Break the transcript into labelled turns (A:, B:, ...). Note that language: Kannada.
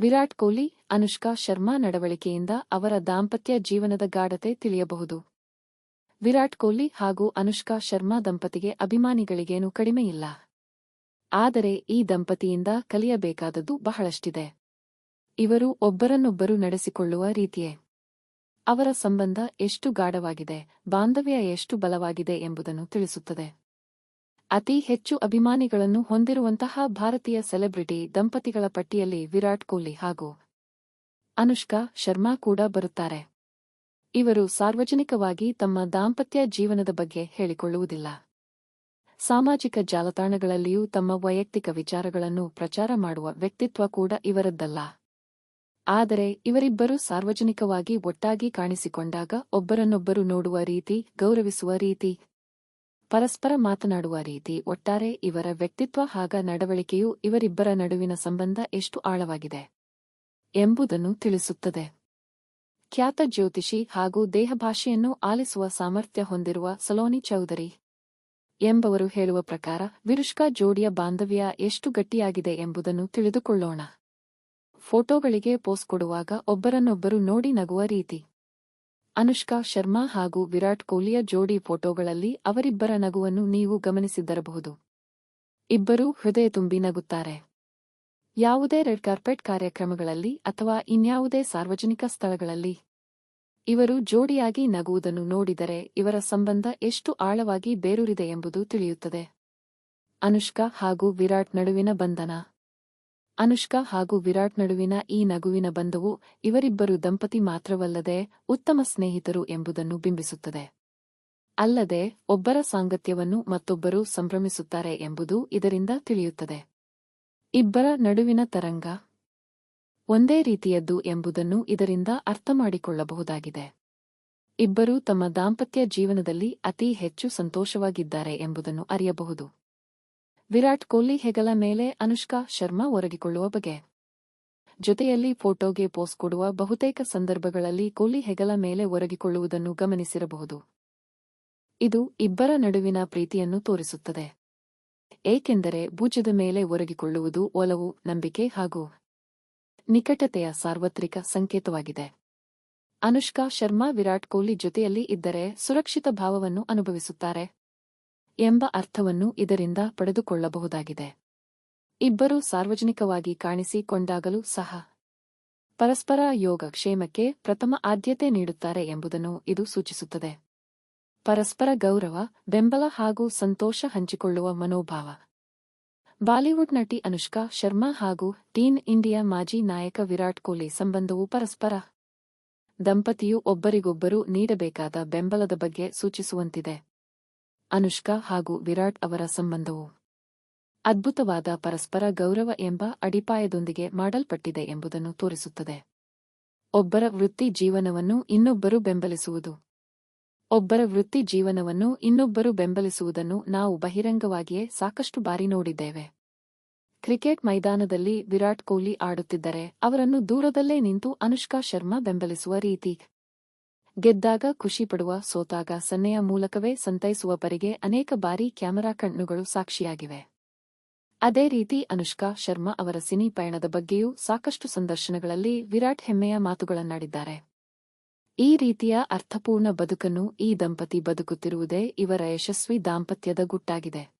A: ವಿರಾಟ್ ಕೊಹ್ಲಿ, ಅನುಷ್ಕಾ ಶರ್ಮಾ ನಡವಳಿಕೆಯಿಂದ ಅವರ ದಾಂಪತ್ಯ ಜೀವನದ ಗಾಢತೆ ತಿಳಿಯಬಹುದು. ವಿರಾಟ್ ಕೊಹ್ಲಿ ಹಾಗೂ ಅನುಷ್ಕಾ ಶರ್ಮಾ ದಂಪತಿಗೆ ಅಭಿಮಾನಿಗಳಿಗೇನು ಕಡಿಮೆಯಿಲ್ಲ. ಆದರೆ ಈ ದಂಪತಿಯಿಂದ ಕಲಿಯಬೇಕಾದದ್ದು ಬಹಳಷ್ಟಿದೆ. ಇವರು ಒಬ್ಬರನ್ನೊಬ್ಬರು ನಡೆಸಿಕೊಳ್ಳುವ ರೀತಿಯೇ. ಅವರ ಸಂಬಂಧ ಎಷ್ಟು ಗಾಢವಾಗಿದೆ, ಬಾಂಧವ್ಯ ಎಷ್ಟು ಬಲವಾಗಿದೆ ಎಂಬುದನ್ನು ತಿಳಿಸುತ್ತದೆ. ಅತಿ ಹೆಚ್ಚು ಅಭಿಮಾನಿಗಳನ್ನು ಹೊಂದಿರುವಂತಹ ಭಾರತೀಯ ಸೆಲೆಬ್ರಿಟಿ ದಂಪತಿಗಳ ಪಟ್ಟಿಯಲ್ಲಿ ವಿರಾಟ್ ಕೊಹ್ಲಿ ಹಾಗೂ ಅನುಷ್ಕಾ ಶರ್ಮಾ ಕೂಡ ಬರುತ್ತಾರೆ. ಇವರು ಸಾರ್ವಜನಿಕವಾಗಿ ತಮ್ಮ ದಾಂಪತ್ಯ ಜೀವನದ ಬಗ್ಗೆ ಹೇಳಿಕೊಳ್ಳುವುದಿಲ್ಲ. ಸಾಮಾಜಿಕ ಜಾಲತಾಣಗಳಲ್ಲಿಯೂ ತಮ್ಮ ವೈಯಕ್ತಿಕ ವಿಚಾರಗಳನ್ನು ಪ್ರಚಾರ ಮಾಡುವ ವ್ಯಕ್ತಿತ್ವ ಕೂಡ ಇವರದ್ದಲ್ಲ. ಆದರೆ ಇವರಿಬ್ಬರು ಸಾರ್ವಜನಿಕವಾಗಿ ಒಟ್ಟಾಗಿ ಕಾಣಿಸಿಕೊಂಡಾಗ ಒಬ್ಬರನ್ನೊಬ್ಬರು ನೋಡುವ ರೀತಿ, ಗೌರವಿಸುವ ರೀತಿ ಪರಸ್ಪರ ಮಾತನಾಡುವ ರೀತಿ ಒಟ್ಟಾರೆ ಇವರ ವ್ಯಕ್ತಿತ್ವ ಹಾಗ ನಡವಳಿಕೆಯು ಇವರಿಬ್ಬರ ನಡುವಿನ ಸಂಬಂಧ ಎಷ್ಟು ಆಳವಾಗಿದೆ ಎಂಬುದನ್ನು ತಿಳಿಸುತ್ತದೆ. ಖ್ಯಾತ ಜ್ಯೋತಿಷಿ ಹಾಗೂ ದೇಹಭಾಷೆಯನ್ನು ಆಲಿಸುವ ಸಾಮರ್ಥ್ಯ ಹೊಂದಿರುವ ಸಲೋನಿ ಚೌಧರಿ ಎಂಬವರು ಹೇಳುವ ಪ್ರಕಾರ ವಿರುಷ್ಕಾ ಜೋಡಿಯ ಬಾಂಧವ್ಯ ಎಷ್ಟು ಗಟ್ಟಿಯಾಗಿದೆ ಎಂಬುದನ್ನು ತಿಳಿದುಕೊಳ್ಳೋಣ. ಫೋಟೋಗಳಿಗೆ ಪೋಸ್ ಕೊಡುವಾಗ ಒಬ್ಬರನ್ನೊಬ್ಬರು ನೋಡಿ ನಗುವ ರೀತಿ. ಅನುಷ್ಕಾ ಶರ್ಮಾ ಹಾಗೂ ವಿರಾಟ್ ಕೊಹ್ಲಿಯ ಜೋಡಿ ಫೋಟೋಗಳಲ್ಲಿ ಅವರಿಬ್ಬರ ನಗುವನ್ನು ನೀವು ಗಮನಿಸಿದ್ದರಬಹುದು. ಇಬ್ಬರೂ ಹೃದಯ ತುಂಬಿ ನಗುತ್ತಾರೆ. ಯಾವುದೇ ರೆಡ್ ಕಾರ್ಪೆಟ್ ಕಾರ್ಯಕ್ರಮಗಳಲ್ಲಿ ಅಥವಾ ಇನ್ಯಾವುದೇ ಸಾರ್ವಜನಿಕ ಸ್ಥಳಗಳಲ್ಲಿ ಇವರು ಜೋಡಿಯಾಗಿ ನಗುವುದನ್ನು ನೋಡಿದರೆ ಇವರ ಸಂಬಂಧ ಎಷ್ಟು ಆಳವಾಗಿ ಬೇರೂರಿದೆ ಎಂಬುದು ತಿಳಿಯುತ್ತದೆ. ಅನುಷ್ಕಾ ಹಾಗೂ ವಿರಾಟ್ ನಡುವಿನ ಬಂಧನ ಅನುಷ್ಕಾ ಹಾಗೂ ವಿರಾಟ್ ನಡುವಿನ ಈ ನಗುವಿನ ಬಂಧವು ಇವರಿಬ್ಬರು ದಂಪತಿ ಮಾತ್ರವಲ್ಲದೆ ಉತ್ತಮ ಸ್ನೇಹಿತರು ಎಂಬುದನ್ನು ಬಿಂಬಿಸುತ್ತದೆ. ಅಲ್ಲದೆ ಒಬ್ಬರ ಸಾಂಗತ್ಯವನ್ನು ಮತ್ತೊಬ್ಬರು ಸಂಭ್ರಮಿಸುತ್ತಾರೆ ಎಂಬುದು ಇದರಿಂದ ತಿಳಿಯುತ್ತದೆ. ಇಬ್ಬರ ನಡುವಿನ ತರಂಗ ಒಂದೇ ರೀತಿಯದ್ದು ಎಂಬುದನ್ನು ಇದರಿಂದ ಅರ್ಥಮಾಡಿಕೊಳ್ಳಬಹುದಾಗಿದೆ. ಇಬ್ಬರೂ ತಮ್ಮ ದಾಂಪತ್ಯ ಜೀವನದಲ್ಲಿ ಅತಿ ಹೆಚ್ಚು ಸಂತೋಷವಾಗಿದ್ದಾರೆ ಎಂಬುದನ್ನು ಅರಿಯಬಹುದು. ವಿರಾಟ್ ಕೊಹ್ಲಿ ಹೆಗಲ ಮೇಲೆ ಅನುಷ್ಕಾ ಶರ್ಮಾ ಒರಗಿಕೊಳ್ಳುವ ಬಗೆ ಜೊತೆಯಲ್ಲಿ ಫೋಟೋಗೆ ಪೋಸ್ ಕೊಡುವ ಬಹುತೇಕ ಸಂದರ್ಭಗಳಲ್ಲಿ ಕೊಹ್ಲಿ ಹೆಗಲ ಮೇಲೆ ಒರಗಿಕೊಳ್ಳುವುದನ್ನು ಗಮನಿಸಿರಬಹುದು. ಇದು ಇಬ್ಬರ ನಡುವಿನ ಪ್ರೀತಿಯನ್ನು ತೋರಿಸುತ್ತದೆ. ಏಕೆಂದರೆ ಭುಜದ ಮೇಲೆ ಒರಗಿಕೊಳ್ಳುವುದು ಒಲವು, ನಂಬಿಕೆ ಹಾಗೂ ನಿಕಟತೆಯ ಸಾರ್ವತ್ರಿಕ ಸಂಕೇತವಾಗಿದೆ. ಅನುಷ್ಕಾ ಶರ್ಮಾ ವಿರಾಟ್ ಕೊಹ್ಲಿ ಜೊತೆಯಲ್ಲಿ ಇದ್ದರೆ ಸುರಕ್ಷಿತ ಭಾವವನ್ನು ಅನುಭವಿಸುತ್ತಾರೆ. ಎಂಬ ಅರ್ಥವನ್ನು ಇದರಿಂದ ಪಡೆದುಕೊಳ್ಳಬಹುದಾಗಿದೆ. ಇಬ್ಬರು ಸಾರ್ವಜನಿಕವಾಗಿ ಕಾಣಿಸಿಕೊಂಡಾಗಲೂ ಸಹ ಪರಸ್ಪರ ಯೋಗ ಕ್ಷೇಮಕ್ಕೆ ಪ್ರಥಮ ಆದ್ಯತೆ ನೀಡುತ್ತಾರೆ ಎಂಬುದನ್ನು ಇದು ಸೂಚಿಸುತ್ತದೆ. ಪರಸ್ಪರ ಗೌರವ, ಬೆಂಬಲ ಹಾಗೂ ಸಂತೋಷ ಹಂಚಿಕೊಳ್ಳುವ ಮನೋಭಾವ. ಬಾಲಿವುಡ್ ನಟಿ ಅನುಷ್ಕಾ ಶರ್ಮಾ ಹಾಗೂ ಟೀನ್ ಇಂಡಿಯಾ ಮಾಜಿ ನಾಯಕ ವಿರಾಟ್ ಕೊಹ್ಲಿ ಸಂಬಂಧವು ಪರಸ್ಪರ ದಂಪತಿಯು ಒಬ್ಬರಿಗೊಬ್ಬರು ನೀಡಬೇಕಾದ ಬೆಂಬಲದ ಬಗ್ಗೆ ಸೂಚಿಸುವಂತಿದೆ. ಅನುಷ್ಕಾ ಹಾಗೂ ವಿರಾಟ್ ಅವರ ಸಂಬಂಧವು. ಅದ್ಭುತವಾದ ಪರಸ್ಪರ ಗೌರವ ಎಂಬ ಅಡಿಪಾಯದೊಂದಿಗೆ ಮಾಡಲ್ಪಟ್ಟಿದೆ ಎಂಬುದನ್ನು ತೋರಿಸುತ್ತದೆ. ಒಬ್ಬರ ವೃತ್ತಿ ಜೀವನವನ್ನು ಇನ್ನೊಬ್ಬರು ಬೆಂಬಲಿಸುವುದು. ಒಬ್ಬರ ವೃತ್ತಿ ಜೀವನವನ್ನು ಇನ್ನೊಬ್ಬರು ಬೆಂಬಲಿಸುವುದನ್ನು ನಾವು ಬಹಿರಂಗವಾಗಿಯೇ ಸಾಕಷ್ಟು ಬಾರಿ ನೋಡಿದ್ದೇವೆ. ಕ್ರಿಕೆಟ್ ಮೈದಾನದಲ್ಲಿ ವಿರಾಟ್ ಕೊಹ್ಲಿ ಆಡುತ್ತಿದ್ದರೆ ಅವರನ್ನು ದೂರದಲ್ಲೇ ನಿಂತು ಅನುಷ್ಕಾ ಶರ್ಮಾ ಬೆಂಬಲಿಸುವ ರೀತಿ ಗೆದ್ದಾಗ ಖುಷಿಪಡುವ ಸೋತಾಗ ಸನ್ನೆಯ ಮೂಲಕವೇ ಸಂತೈಸುವ ಪರಿಗೆ ಅನೇಕ ಬಾರಿ ಕ್ಯಾಮೆರಾ ಕಣ್ಣುಗಳು ಸಾಕ್ಷಿಯಾಗಿವೆ. ಅದೇ ರೀತಿ ಅನುಷ್ಕಾ ಶರ್ಮಾ ಅವರ ಸಿನಿ ಪಯಣದ ಬಗ್ಗೆಯೂ ಸಾಕಷ್ಟು ಸಂದರ್ಶನಗಳಲ್ಲಿ ವಿರಾಟ್ ಹೆಮ್ಮೆಯ ಮಾತುಗಳನ್ನಾಡಿದ್ದಾರೆ. ಈ ರೀತಿಯ ಅರ್ಥಪೂರ್ಣ ಬದುಕನ್ನು ಈ ದಂಪತಿ ಬದುಕುತ್ತಿರುವುದೇ ಇವರ ಯಶಸ್ವಿ ದಾಂಪತ್ಯದ ಗುಟ್ಟಾಗಿದೆ.